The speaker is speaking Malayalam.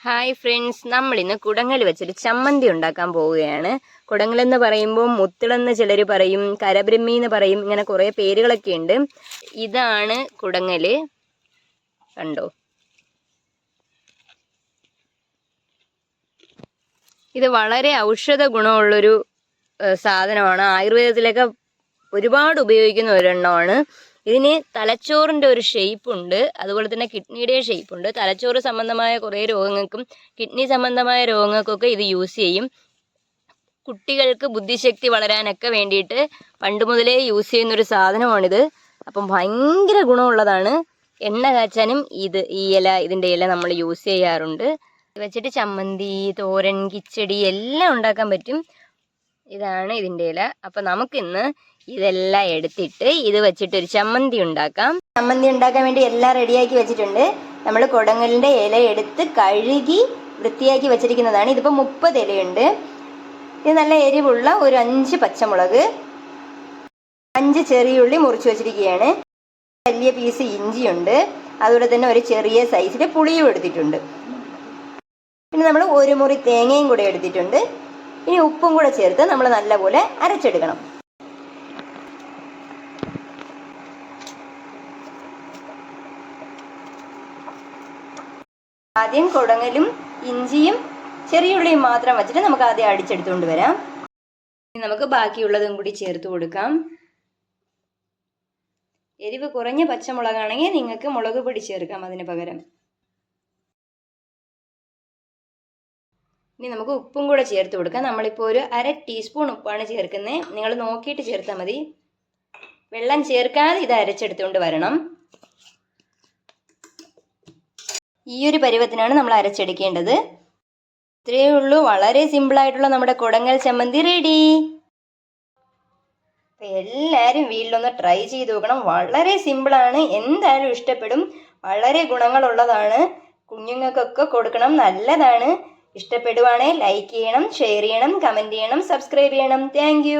ഹായ് ഫ്രണ്ട്സ് നമ്മൾ ഇന്ന് കുടങ്ങൽ വെച്ചൊരു ചമ്മന്തി ഉണ്ടാക്കാൻ പോവുകയാണ്. കുടങ്ങൽ എന്ന് പറയുമ്പോൾ മുത്തിളെന്ന് ചിലർ പറയും കരബ്രഹ്മി എന്ന് പറയും ഇങ്ങനെ കുറേ പേരുകളൊക്കെ ഉണ്ട്. ഇതാണ് കുടങ്ങൽ കണ്ടോ? ഇത് വളരെ ഔഷധ ഗുണമുള്ളൊരു സാധനമാണ്. ആയുർവേദത്തിലൊക്കെ ഒരുപാട് ഉപയോഗിക്കുന്ന ഒരെണ്ണമാണ്. ഇതിന് തലച്ചോറിന്റെ ഒരു ഷേപ്പ് ഉണ്ട്. അതുപോലെ തന്നെ കിഡ്നിയുടെ ഷേപ്പ് ഉണ്ട്. തലച്ചോറ് സംബന്ധമായ കുറേ രോഗങ്ങൾക്കും കിഡ്നി സംബന്ധമായ രോഗങ്ങൾക്കൊക്കെ ഇത് യൂസ് ചെയ്യും. കുട്ടികൾക്ക് ബുദ്ധിശക്തി വളരാനൊക്കെ വേണ്ടിയിട്ട് പണ്ട് മുതലേ യൂസ് ചെയ്യുന്ന ഒരു സാധനമാണിത്. അപ്പം ഭയങ്കര ഗുണമുള്ളതാണ്. എണ്ണ കാച്ചാനും ഇത് ഈ ഇല ഇതിന്റെ ഇല നമ്മൾ യൂസ് ചെയ്യാറുണ്ട്. വെച്ചിട്ട് ചമ്മന്തി തോരൻ കിച്ചടി എല്ലാം ഉണ്ടാക്കാൻ പറ്റും. ഇതാണ് ഇതിന്റെ ഇല. അപ്പം നമുക്കിന്ന് ഇതെല്ലാം എടുത്തിട്ട് ഇത് വെച്ചിട്ട് ഒരു ചമ്മന്തി ഉണ്ടാക്കാം. ചമ്മന്തി ഉണ്ടാക്കാൻ വേണ്ടി എല്ലാം റെഡിയാക്കി വെച്ചിട്ടുണ്ട്. നമ്മൾ കുടങ്ങലിന്റെ ഇല എടുത്ത് കഴുകി വൃത്തിയാക്കി വെച്ചിരിക്കുന്നതാണ്. ഇതിപ്പോൾ മുപ്പത് ഇലയുണ്ട്. ഇത് നല്ല എരിവുള്ള ഒരു അഞ്ച് പച്ചമുളക് അഞ്ച് ചെറിയ ഉള്ളി മുറിച്ച് വെച്ചിരിക്കുകയാണ്. വലിയ പീസ് ഇഞ്ചിയുണ്ട് അതുപോലെ തന്നെ ഒരു ചെറിയ സൈസിൽ പുളിയും എടുത്തിട്ടുണ്ട്. പിന്നെ നമ്മൾ ഒരു മുറി തേങ്ങയും കൂടെ എടുത്തിട്ടുണ്ട്. ഇനി ഉപ്പും കൂടെ ചേർത്ത് നമ്മൾ നല്ലപോലെ അരച്ചെടുക്കണം. ആദ്യം കുടങ്ങലും ഇഞ്ചിയും ചെറിയുള്ളിയും മാത്രം വെച്ചിട്ട് നമുക്ക് ആദ്യം അടിച്ചെടുത്തുകൊണ്ട് വരാം. നമുക്ക് ബാക്കിയുള്ളതും കൂടി ചേർത്ത് കൊടുക്കാം. എരിവ് കുറഞ്ഞ പച്ചമുളകാണെങ്കിൽ നിങ്ങൾക്ക് മുളക് പൊടി ചേർക്കാം അതിന് പകരം. ഇനി നമുക്ക് ഉപ്പും കൂടെ ചേർത്ത് കൊടുക്കാം. നമ്മളിപ്പോൾ ഒരു അര ടീസ്പൂൺ ഉപ്പാണ് ചേർക്കുന്നത് നിങ്ങൾ നോക്കിയിട്ട് ചേർത്താൽ മതി. വെള്ളം ചേർക്കാതെ ഇത് അരച്ചെടുത്തുകൊണ്ട് വരണം. ഈ ഒരു പരുവത്തിനാണ് നമ്മൾ അരച്ചെടുക്കേണ്ടത്. ഇത്രയേ ഉള്ളൂ. വളരെ സിമ്പിളായിട്ടുള്ള നമ്മുടെ കുടങ്ങൽ ചമ്മന്തി റെഡി എല്ലാവരും വീട്ടിലൊന്ന് ട്രൈ ചെയ്ത് നോക്കണം. വളരെ സിമ്പിളാണ് എന്തായാലും ഇഷ്ടപ്പെടും. വളരെ ഗുണങ്ങളുള്ളതാണ്. കുഞ്ഞുങ്ങൾക്കൊക്കെ കൊടുക്കണം. നല്ലതാണ്. ഇഷ്ടപ്പെടുവാണെങ്കിൽ ലൈക്ക് ചെയ്യണം ഷെയർ ചെയ്യണം കമന്റ് ചെയ്യണം സബ്സ്ക്രൈബ് ചെയ്യണം. താങ്ക്